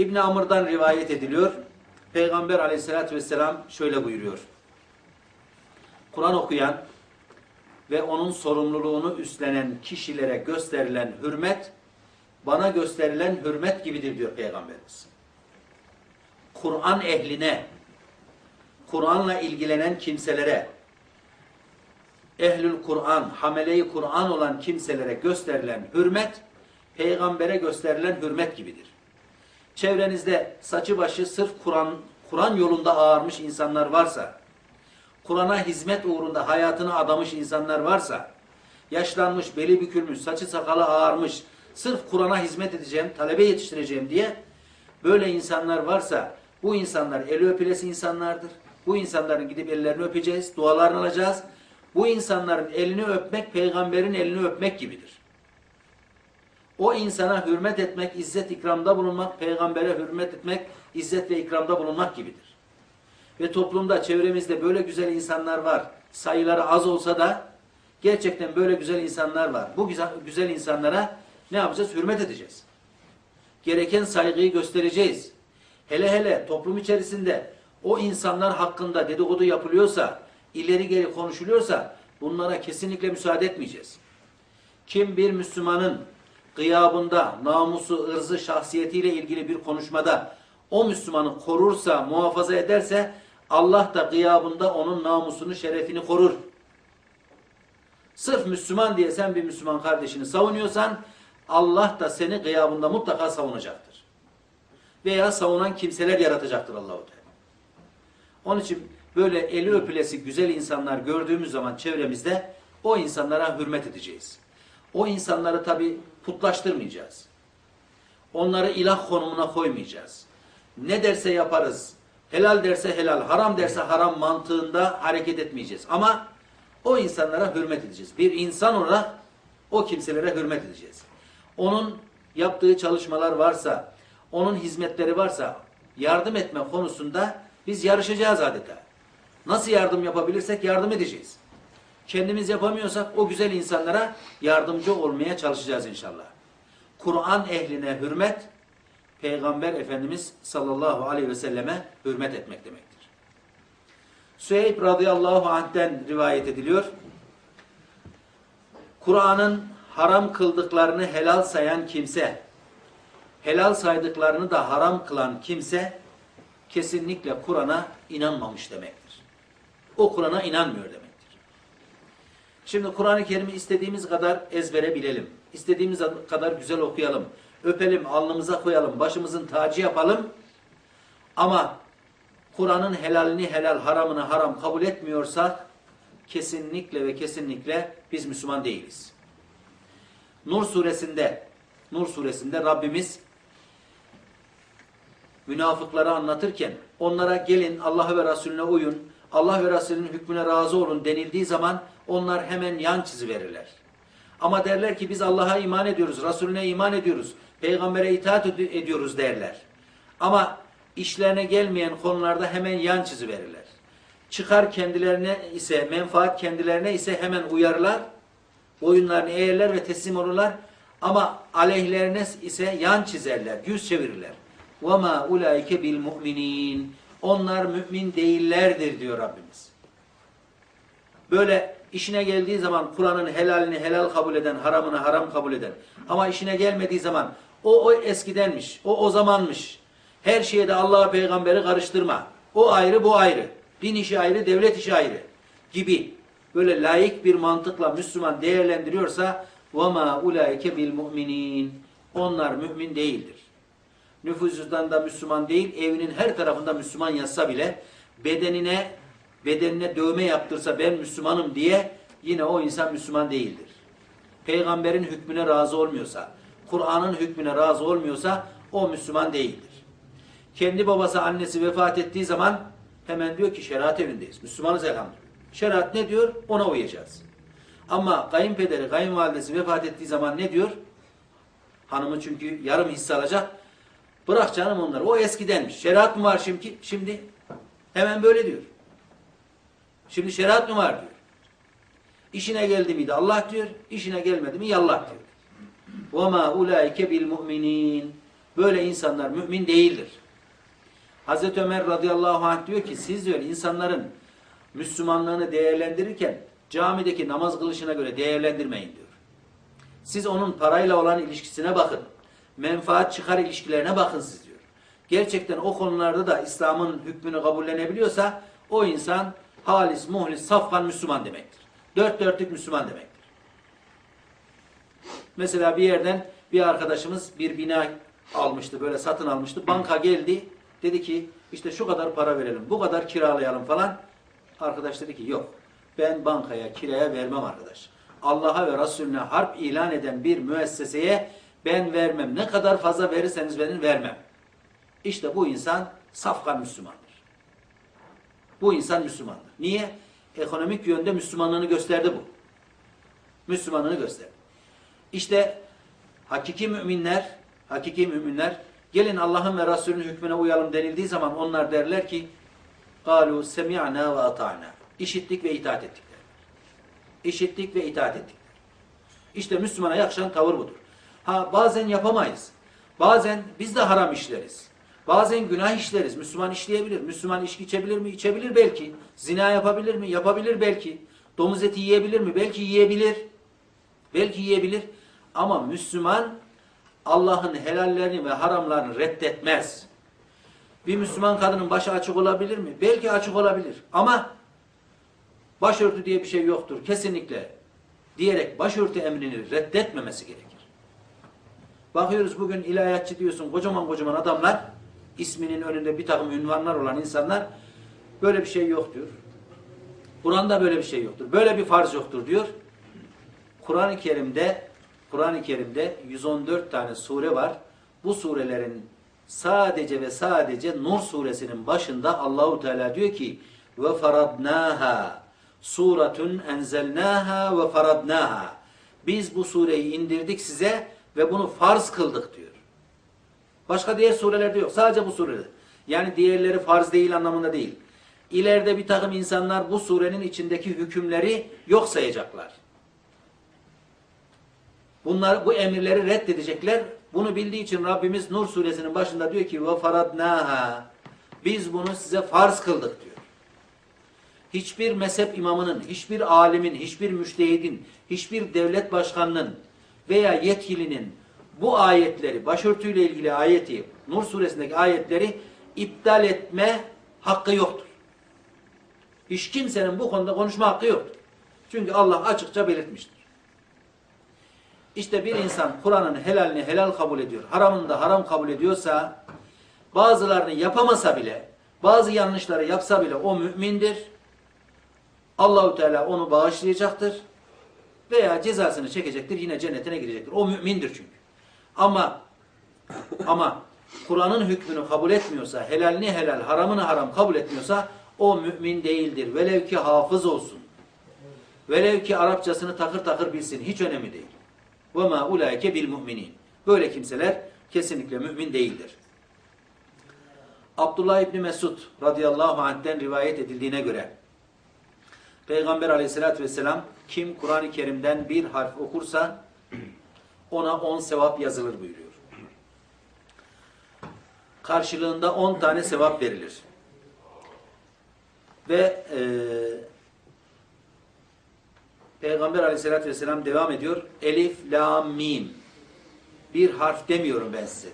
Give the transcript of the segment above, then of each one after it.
İbn Amr'dan rivayet ediliyor. Peygamber aleyhissalatü vesselam şöyle buyuruyor. Kur'an okuyan ve onun sorumluluğunu üstlenen kişilere gösterilen hürmet bana gösterilen hürmet gibidir diyor Peygamberimiz. Kur'an ehline, Kur'an'la ilgilenen kimselere, ehlül Kur'an, hameleyi Kur'an olan kimselere gösterilen hürmet, peygambere gösterilen hürmet gibidir. Çevrenizde saçı başı sırf Kur'an Kur'an yolunda ağarmış insanlar varsa, Kur'an'a hizmet uğrunda hayatını adamış insanlar varsa, yaşlanmış, beli bükülmüş, saçı sakalı ağarmış, sırf Kur'an'a hizmet edeceğim, talebe yetiştireceğim diye böyle insanlar varsa, bu insanlar eli öpülesi insanlardır. Bu insanların gidip ellerini öpeceğiz, dualarını alacağız. Bu insanların elini öpmek, peygamberin elini öpmek gibidir. O insana hürmet etmek, izzet ikramda bulunmak, peygambere hürmet etmek, izzet ve ikramda bulunmak gibidir. Ve toplumda, çevremizde böyle güzel insanlar var. Sayıları az olsa da gerçekten böyle güzel insanlar var. Bu güzel, güzel insanlara ne yapacağız? Hürmet edeceğiz. Gereken saygıyı göstereceğiz. Hele hele toplum içerisinde o insanlar hakkında dedikodu yapılıyorsa, ileri geri konuşuluyorsa bunlara kesinlikle müsaade etmeyeceğiz. Kim bir Müslümanın gıyabında, namusu, ırzı, şahsiyetiyle ilgili bir konuşmada o Müslümanı korursa, muhafaza ederse Allah da gıyabında onun namusunu, şerefini korur. Sırf Müslüman diye sen bir Müslüman kardeşini savunuyorsan Allah da seni gıyabında mutlaka savunacaktır. Veya savunan kimseler yaratacaktır Allahu Teala. Onun için böyle eli öpülesi güzel insanlar gördüğümüz zaman çevremizde o insanlara hürmet edeceğiz. O insanları tabi putlaştırmayacağız. Onları ilah konumuna koymayacağız. Ne derse yaparız. Helal derse helal, haram derse haram mantığında hareket etmeyeceğiz. Ama o insanlara hürmet edeceğiz. Bir insan olarak o kimselere hürmet edeceğiz. Onun yaptığı çalışmalar varsa, onun hizmetleri varsa yardım etme konusunda biz yarışacağız adeta. Nasıl yardım yapabilirsek yardım edeceğiz. Kendimiz yapamıyorsak o güzel insanlara yardımcı olmaya çalışacağız inşallah. Kur'an ehline hürmet, Peygamber Efendimiz sallallahu aleyhi ve selleme hürmet etmek demektir. Süheyb radıyallahu anh'ten rivayet ediliyor. Kur'an'ın haram kıldıklarını helal sayan kimse, helal saydıklarını da haram kılan kimse kesinlikle Kur'an'a inanmamış demektir. O Kur'an'a inanmıyor demektir. Şimdi Kur'an-ı Kerim'i istediğimiz kadar ezbere bilelim. İstediğimiz kadar güzel okuyalım. Öpelim, alnımıza koyalım, başımızın tacı yapalım. Ama Kur'an'ın helalini helal, haramını haram kabul etmiyorsak kesinlikle ve kesinlikle biz Müslüman değiliz. Nur suresinde Nur suresinde Rabbimiz münafıkları anlatırken onlara gelin Allah'a ve Resulüne uyun, Allah ve Resulünün hükmüne razı olun denildiği zaman onlar hemen yan çizi verirler. Ama derler ki biz Allah'a iman ediyoruz, Resulüne iman ediyoruz, peygambere itaat ediyoruz derler. Ama işlerine gelmeyen konularda hemen yan çizi verirler. Çıkar kendilerine ise, menfaat kendilerine ise hemen uyarlar, boyunlarını eğerler ve teslim olurlar. Ama aleyhlerine ise yan çizerler, yüz çevirirler. وَمَا اُولَٰئِكَ بِالْمُؤْمِنِينَ Onlar mümin değillerdir diyor Rabbimiz. Böyle işine geldiği zaman Kur'an'ın helalini helal kabul eden, haramını haram kabul eden ama işine gelmediği zaman o, o eskidenmiş, o o zamanmış. Her şeye de Allah'a peygamberi karıştırma. O ayrı, bu ayrı. Din işi ayrı, devlet işi ayrı gibi. Böyle layık bir mantıkla Müslüman değerlendiriyorsa وَمَا اُولَٰئِكَ بِالْمُؤْمِنِينَ Onlar mümin değildir. Nüfuzundan da Müslüman değil, evinin her tarafında Müslüman yazsa bile bedenine bedenine dövme yaptırsa ben Müslümanım diye yine o insan Müslüman değildir. Peygamberin hükmüne razı olmuyorsa, Kur'an'ın hükmüne razı olmuyorsa o Müslüman değildir. Kendi babası annesi vefat ettiği zaman hemen diyor ki şeriat evindeyiz. Müslümanız elhamdülillah. Şeriat ne diyor? Ona uyacağız. Ama kayınpederi, kayınvalidesi vefat ettiği zaman ne diyor? Hanımı çünkü yarım hisse alacak. Bırak canım onları. O eskidenmiş. Şeriat mı var şimdi? Şimdi hemen böyle diyor. Şimdi şeriat mı var diyor. İşine geldi miydi Allah diyor. İşine gelmedi mi yallah diyor. وَمَا اُولَٰئِكَ بِالْمُؤْمِنِينَ Böyle insanlar mümin değildir. Hazreti Ömer radıyallahu anh diyor ki siz diyor insanların Müslümanlığını değerlendirirken camideki namaz kılışına göre değerlendirmeyin diyor. Siz onun parayla olan ilişkisine bakın. Menfaat çıkar ilişkilerine bakın siz diyor. Gerçekten o konularda da İslam'ın hükmünü kabullenebiliyorsa o insan halis, muhlis, safkan Müslüman demektir. Dört dörtlük Müslüman demektir. Mesela bir yerden bir arkadaşımız bir bina almıştı, böyle satın almıştı. Banka geldi, dedi ki işte şu kadar para verelim, bu kadar kiralayalım falan. Arkadaş dedi ki yok, ben bankaya kiraya vermem arkadaş. Allah'a ve Resulüne harp ilan eden bir müesseseye ben vermem. Ne kadar fazla verirseniz verin vermem. İşte bu insan safkan Müslümandır. Bu insan Müslümandır. Niye? Ekonomik yönde Müslümanlığını gösterdi bu. Müslümanlığını gösterdi. İşte hakiki müminler, hakiki müminler gelin Allah'ın ve Resulünün hükmüne uyalım denildiği zaman onlar derler ki قَالُوا سَمِعْنَا وَاَطَعْنَا İşittik ve itaat ettik derler. İşittik ve itaat ettik. İşte Müslümana yakışan tavır budur. Ha bazen yapamayız. Bazen biz de haram işleriz. Bazen günah işleriz. Müslüman işleyebilir. Müslüman içki içebilir mi? İçebilir belki. Zina yapabilir mi? Yapabilir belki. Domuz eti yiyebilir mi? Belki yiyebilir. Belki yiyebilir. Ama Müslüman Allah'ın helallerini ve haramlarını reddetmez. Bir Müslüman kadının başı açık olabilir mi? Belki açık olabilir. Ama başörtü diye bir şey yoktur. Kesinlikle diyerek başörtü emrini reddetmemesi gerekir. Bakıyoruz bugün ilahiyatçı diyorsun kocaman kocaman adamlar isminin önünde bir takım ünvanlar olan insanlar böyle bir şey yok diyor. Kur'an'da böyle bir şey yoktur. Böyle bir farz yoktur diyor. Kur'an-ı Kerim'de Kur'an-ı Kerim'de 114 tane sure var. Bu surelerin sadece ve sadece Nur suresinin başında Allahu Teala diyor ki ve faradnaha suratun enzelnaha ve faradnaha biz bu sureyi indirdik size ve bunu farz kıldık diyor. Başka diğer surelerde yok. Sadece bu surede. Yani diğerleri farz değil anlamında değil. İleride bir takım insanlar bu surenin içindeki hükümleri yok sayacaklar. Bunlar bu emirleri reddedecekler. Bunu bildiği için Rabbimiz Nur suresinin başında diyor ki ve faradnaha biz bunu size farz kıldık diyor. Hiçbir mezhep imamının, hiçbir alimin, hiçbir müştehidin, hiçbir devlet başkanının veya yetkilinin bu ayetleri, başörtüyle ilgili ayeti, Nur suresindeki ayetleri iptal etme hakkı yoktur. Hiç kimsenin bu konuda konuşma hakkı yoktur. Çünkü Allah açıkça belirtmiştir. İşte bir insan Kur'an'ın helalini helal kabul ediyor, haramını da haram kabul ediyorsa, bazılarını yapamasa bile, bazı yanlışları yapsa bile o mümindir. Allahu Teala onu bağışlayacaktır veya cezasını çekecektir, yine cennetine girecektir. O mümindir çünkü. Ama ama Kur'an'ın hükmünü kabul etmiyorsa, helalini helal, haramını haram kabul etmiyorsa o mümin değildir. Velev ki hafız olsun. Velev ki Arapçasını takır takır bilsin. Hiç önemli değil. وَمَا اُولَٰئِكَ بِالْمُؤْمِنِينَ Böyle kimseler kesinlikle mümin değildir. Abdullah İbni Mesud radıyallahu anh'ten rivayet edildiğine göre Peygamber aleyhissalatü vesselam kim Kur'an-ı Kerim'den bir harf okursa ona on sevap yazılır buyuruyor. Karşılığında on tane sevap verilir. Ve e, Peygamber aleyhissalatü vesselam devam ediyor. Elif, la, mim. Bir harf demiyorum ben size.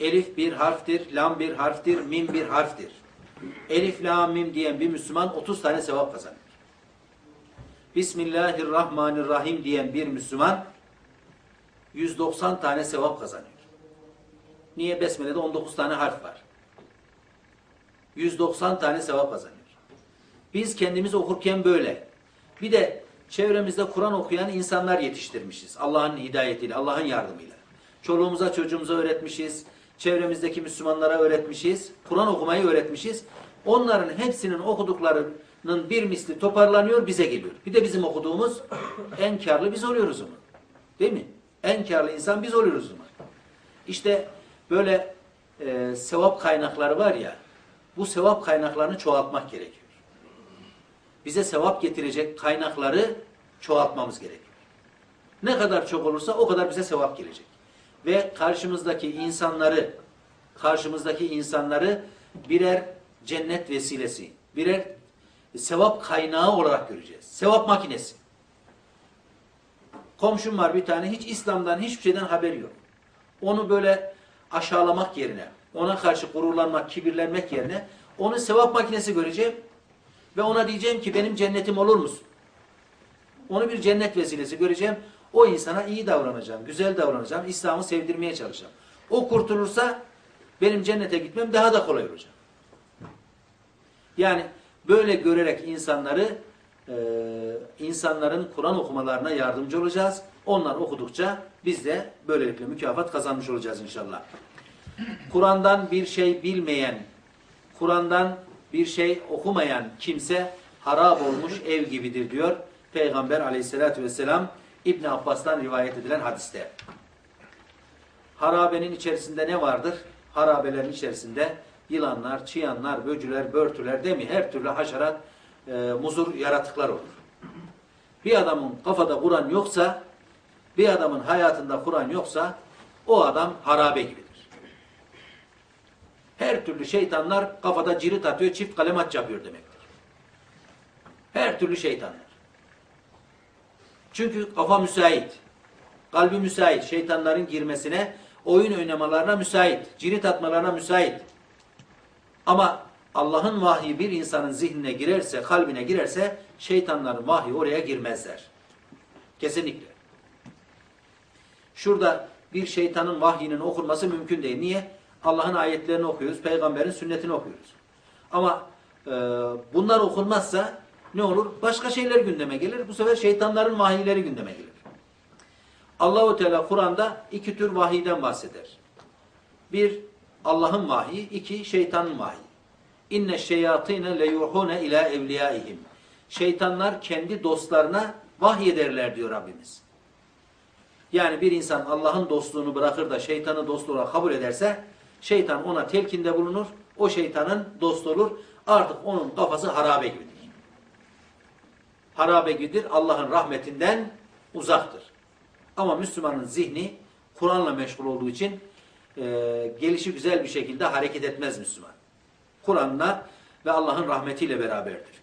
Elif bir harftir, lam bir harftir, mim bir harftir. Elif, la, mim diyen bir Müslüman 30 tane sevap kazanır. Bismillahirrahmanirrahim diyen bir Müslüman 190 tane sevap kazanıyor. Niye? Besmele'de 19 tane harf var. 190 tane sevap kazanıyor. Biz kendimiz okurken böyle. Bir de çevremizde Kur'an okuyan insanlar yetiştirmişiz. Allah'ın hidayetiyle, Allah'ın yardımıyla. Çoluğumuza çocuğumuza öğretmişiz. Çevremizdeki Müslümanlara öğretmişiz. Kur'an okumayı öğretmişiz. Onların hepsinin okuduklarının bir misli toparlanıyor, bize geliyor. Bir de bizim okuduğumuz en karlı biz oluyoruz ama. Değil mi? En karlı insan biz oluyoruz o zaman. İşte böyle e, sevap kaynakları var ya, bu sevap kaynaklarını çoğaltmak gerekiyor. Bize sevap getirecek kaynakları çoğaltmamız gerekiyor. Ne kadar çok olursa o kadar bize sevap gelecek. ve karşımızdaki insanları karşımızdaki insanları birer cennet vesilesi, birer sevap kaynağı olarak göreceğiz. Sevap makinesi. Komşum var bir tane hiç İslam'dan hiçbir şeyden haberi yok. Onu böyle aşağılamak yerine, ona karşı gururlanmak, kibirlenmek yerine onu sevap makinesi göreceğim ve ona diyeceğim ki benim cennetim olur musun? Onu bir cennet vesilesi göreceğim. O insana iyi davranacağım, güzel davranacağım, İslam'ı sevdirmeye çalışacağım. O kurtulursa benim cennete gitmem daha da kolay olacak. Yani böyle görerek insanları e, insanların Kur'an okumalarına yardımcı olacağız. Onlar okudukça biz de böylelikle mükafat kazanmış olacağız inşallah. Kur'an'dan bir şey bilmeyen, Kur'an'dan bir şey okumayan kimse harap olmuş ev gibidir diyor Peygamber aleyhissalatü vesselam İbn Abbas'tan rivayet edilen hadiste. Harabenin içerisinde ne vardır? Harabelerin içerisinde yılanlar, çıyanlar, böcüler, börtüler değil mi? Her türlü haşerat, e, muzur yaratıklar olur. Bir adamın kafada Kur'an yoksa, bir adamın hayatında Kur'an yoksa o adam harabe gibidir. Her türlü şeytanlar kafada cirit atıyor, çift kalemaç yapıyor demektir. Her türlü şeytanlar. Çünkü kafa müsait. Kalbi müsait. Şeytanların girmesine, oyun oynamalarına müsait. Cirit atmalarına müsait. Ama Allah'ın vahyi bir insanın zihnine girerse, kalbine girerse şeytanların vahyi oraya girmezler. Kesinlikle. Şurada bir şeytanın vahyinin okunması mümkün değil. Niye? Allah'ın ayetlerini okuyoruz, peygamberin sünnetini okuyoruz. Ama e, bunlar okunmazsa ne olur? Başka şeyler gündeme gelir. Bu sefer şeytanların vahiyleri gündeme gelir. Allahu Teala Kur'an'da iki tür vahiyden bahseder. Bir Allah'ın vahyi, iki şeytanın vahyi. İnne şeyatine le yuhune ila evliyaihim. Şeytanlar kendi dostlarına vahyederler diyor Rabbimiz. Yani bir insan Allah'ın dostluğunu bırakır da şeytanı dost olarak kabul ederse şeytan ona telkinde bulunur. O şeytanın dostu olur. Artık onun kafası harabe gibidir. Harabe gibidir. Allah'ın rahmetinden uzaktır. Ama Müslümanın zihni Kur'an'la meşgul olduğu için e, gelişi güzel bir şekilde hareket etmez Müslüman. Kur'an'la ve Allah'ın rahmetiyle beraberdir.